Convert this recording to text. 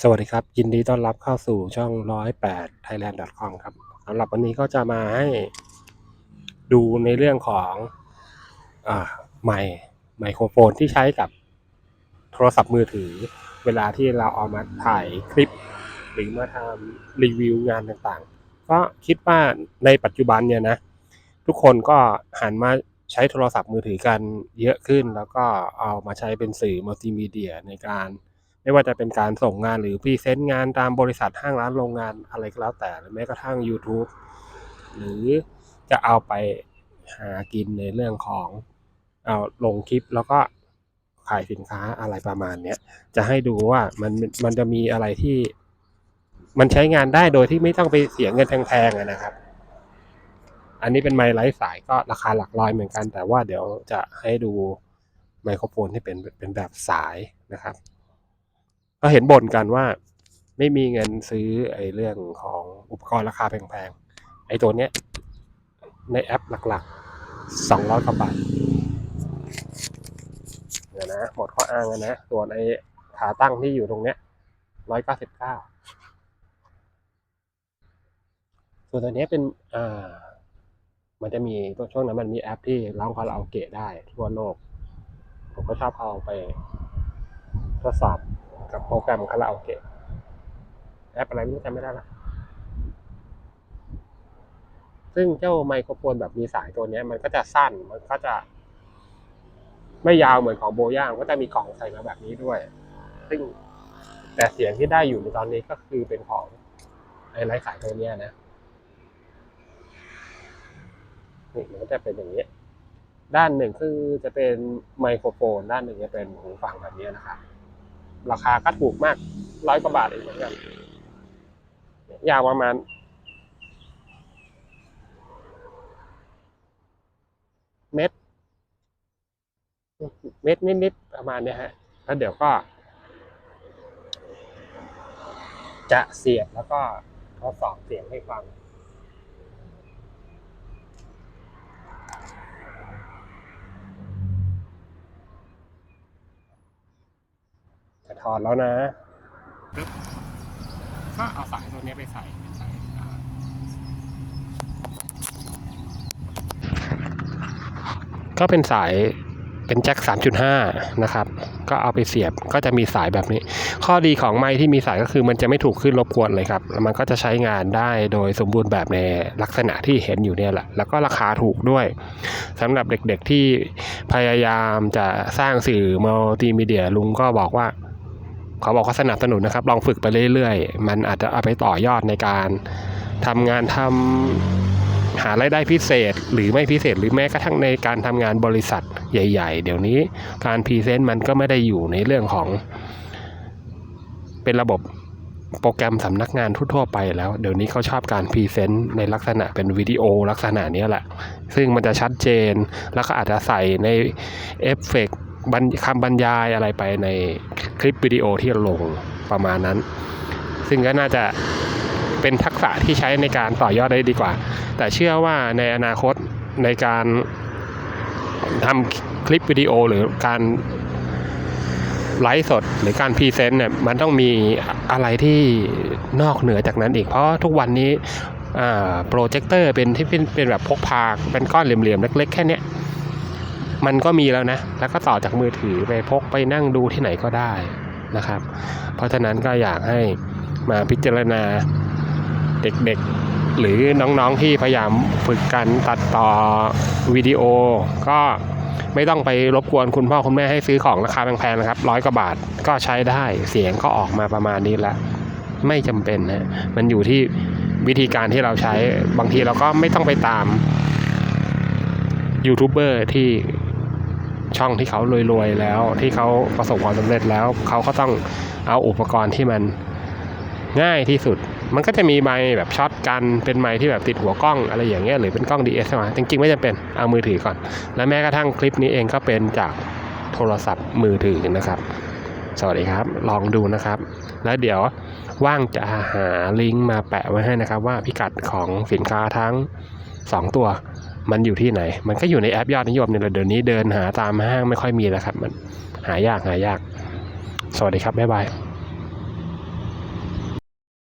สวัสดีครับ ยินดีต้อนรับเข้าสู่ช่อง 108 thailand.com ครับสำหรับวันนี้ก็จะมาให้ดูในเรื่องของอ่าไมค์ไมโครโฟนที่ใช้กับโทรศัพท์มือถือ เวลาที่เราเอามาถ่ายคลิป หรือมาทำรีวิวงานต่างๆ ก็คิดว่าในปัจจุบันเนี่ยนะ ทุกคนก็หันมาใช้โทรศัพท์มือถือกันเยอะขึ้น แล้วก็เอามาใช้เป็นสื่อมัลติมีเดียในการ ไม่ว่าจะเป็นการส่งงานหรือพรีเซนต์งานตามบริษัทห้างร้านโรงงานอะไรก็แล้วแต่หรือแม้กระทั่ง YouTube หรือจะเอาไปหากินในเรื่องของเอาลงคลิปแล้วก็ขายสินค้าอะไรประมาณเนี้ยจะให้ดูว่ามันมันจะมีอะไรที่มันใช้งานได้โดยที่ไม่ต้องไปเสียเงินแพงๆนะครับ อันนี้เป็นไมค์ไร้สายก็ราคาหลักร้อยเหมือนกัน แต่ว่าเดี๋ยวจะให้ดูไมโครโฟนที่เป็นเป็นแบบสายนะครับ ก็เห็นบ่นกันว่า ไม่มีเงินซื้อไอ้เรื่องของอุปกรณ์ราคาแพงๆ ไอ้ตัวเนี้ย ในแอปหลักๆสองร้อยกว่าบาทเดี๋ยวนะหมดข้ออ้างแล้วนะ ส่วนไอ้ขาตั้งที่อยู่ตรงเนี้ยร้อยเก้าสิบเก้าส่วนตัวเนี้ยเป็นอ่ามันจะมีตัวช่วงนั้นมันมีแอปที่ร้องคาราโอเกะได้ทั่วโลก ผมก็ชอบเอาไปทดสอบ กับโปรแกรมคาราโอเกะแอปอะไรไม่รู้จำไม่ได้ละซึ่งเจ้าไมโครโฟนแบบมีสายตัวนี้มันก็จะสั้นมันก็จะ ไม่ยาวเหมือนของโบย่างก็จะมีกล่องใส่มาแบบนี้ด้วย ซึ่งแต่เสียงที่ได้อยู่ในตอนนี้ก็คือเป็นของไอ้ไร้สายตัวนี้นะนี่มันก็จะเป็นอย่างนี้ ด้านหนึ่งคือจะเป็นไมโครโฟน ด้านหนึ่งจะเป็นหูฟังแบบนี้นะครับ ราคาก็ถูกมากร้อยกว่าบาทเองเหมือนกันยาวประมาณเม็ดเม็ดนิดๆประมาณเนี้ยฮะแล้วเดี๋ยวก็ จะเสียบแล้วก็ทดสอบเสียงให้ฟัง จะถ อดแล้วนะก็เอาสายตัวนี้ไปใส่ใส่ก็เป็นสายเป็นแจ็ค 3.5 นะครับ ก็เอาไปเสียบก็จะมีสายแบบนี้ ข้อดีของไม้ที่มีสายก็คือมันจะไม่ถูกขึ้นรบกวนเลยครับ แล้วมันก็จะใช้งานได้โดยสมบูรณ์แบบในลักษณะที่เห็นอยู่เนี่ยแหละ แล้วก็ราคาถูกด้วยสำหรับเด็กๆที่พยายามจะสร้างสื่อมัลติมีเดียลุงก็บอกว่า เขาบอกว่าสนับสนุนนะครับ ลองฝึกไปเรื่อยๆ มันอาจจะเอาไปต่อยอดในการทำงานทำหารายได้พิเศษหรือไม่พิเศษหรือแม้กระทั่งในการทำงานบริษัทใหญ่ ๆ เดี๋ยวนี้การพรีเซนต์มันก็ไม่ได้อยู่ในเรื่องของเป็นระบบโปรแกรมสำนักงานทั่วๆไปแล้ว เดี๋ยวนี้เขาชอบการพรีเซนต์ในลักษณะเป็นวิดีโอลักษณะนี้แหละ ซึ่งมันจะชัดเจนแล้วก็อาจจะใส่ในเอฟเฟกต์ คำบรรยายอะไรไปในคลิปวิดีโอที่ลงประมาณนั้น ซึ่งก็น่าจะเป็นทักษะที่ใช้ในการต่อยอดได้ดีกว่า แต่เชื่อว่าในอนาคตในการทำคลิปวิดีโอหรือการไลฟ์สดหรือการพรีเซนต์เนี่ยมันต้องมีอะไรที่นอกเหนือจากนั้นอีก เพราะทุกวันนี้โปรเจคเตอร์เป็นที่เป็นเป็นแบบพกพาเป็นก้อนเหลี่ยมๆเล็กๆแค่เนี้ย มันก็มีแล้วนะ แล้วก็ต่อจากมือถือไปพกไปนั่งดูที่ไหนก็ได้นะครับ เพราะฉะนั้นก็อยากให้มาพิจารณาเด็กๆ หรือน้องๆที่พยายามฝึกการตัดต่อวิดีโอ ก็ไม่ต้องไปรบกวนคุณพ่อคุณแม่ให้ซื้อของราคาแพงๆนะครับร้อยกว่าบาทก็ใช้ได้เสียงก็ออกมาประมาณนี้ละไม่จำเป็นนะมันอยู่ที่วิธีการที่เราใช้บางทีเราก็ไม่ต้องไปตามยูทูบเบอร์ที่ ช่องที่เขารวยๆแล้ว ที่เขาประสบความสำเร็จแล้ว เขาก็ต้องเอาอุปกรณ์ที่มันง่ายที่สุด มันก็จะมีไมค์แบบช็อตกันเป็นไมค์ที่แบบติดหัวกล้องอะไรอย่างเงี้ยหรือเป็นกล้อง DS มาจริงๆ ไม่จำเป็นเอามือถือก่อน และแม้กระทั่งคลิปนี้เองก็เป็นจากโทรศัพท์มือถือนะครับ สวัสดีครับ ลองดูนะครับ แล้วเดี๋ยวว่างจะหาลิงก์มาแปะไว้ให้นะครับ ว่าพิกัดของสินค้าทั้ง 2 ตัว มันอยู่ที่ไหน มันก็อยู่ในแอปยอดนิยมเนี่ยแหละเดี๋ยวนี้เดินหาตามห้างไม่ค่อยมีแล้วครับ มันหายากหายาก สวัสดีครับ บ๊ายบาย